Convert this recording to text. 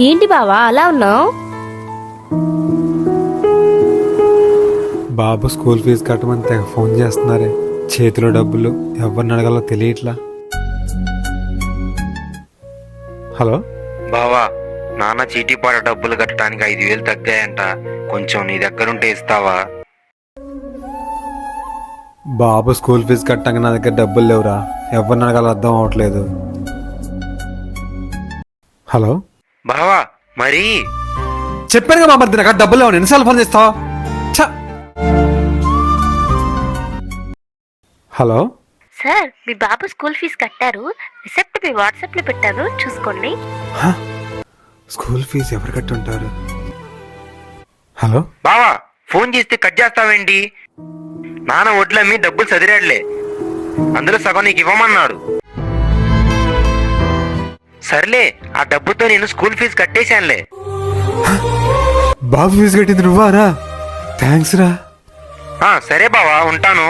ఏంటి బావా అలా ఉన్నావు? బాబు స్కూల్ ఫీజు కట్టమని తెగ ఫోన్ చేస్తున్నారే. చేతిలో డబ్బులు ఎవరిని అడగాలో తెలియట్లా. హలో? బావా నాన్న చీటీ పాట డబ్బులు కట్టడానికి ఐదు వేలు తగ్గాయంట. కొంచెం నీ దగ్గరుంటే ఇస్తావా? బాబు స్కూల్ ఫీజు కట్టంగా నా దగ్గర డబ్బులు లేవురా. ఎవరిని అడగాలో అర్థం అవట్లేదు. హలో? బావా మరి? చెప్పానుగా మా మధ్య నాకు డబ్బులు లేవు ఎన్నిసార్లు ఫోన్ చేస్తావు! హలో? సార్ మీ బాబు స్కూల్ ఫీజు కట్టారు. రిసెప్ట్ మీ వాట్సాప్లో పెట్టాను చూసుకోండి? స్కూల్ ఫీజు ఎవరు కట్టి ఉంటారు హలో? బావా ఫోన్ చేస్తే కట్ చేస్తావేంటి? నాన్న ఒడ్లమ్మి డబ్బులు చదిరాడులే అందులో సగం నీకు ఇవ్వమన్నాడు. సర్లే ఆ డబ్బుతో నేను స్కూల్ ఫీజు కట్టేశానులే. బాబు ఫీజు కట్టింది నువ్వారా? థ్యాంక్స్ రా. ఆ, సరే బావా ఉంటాను.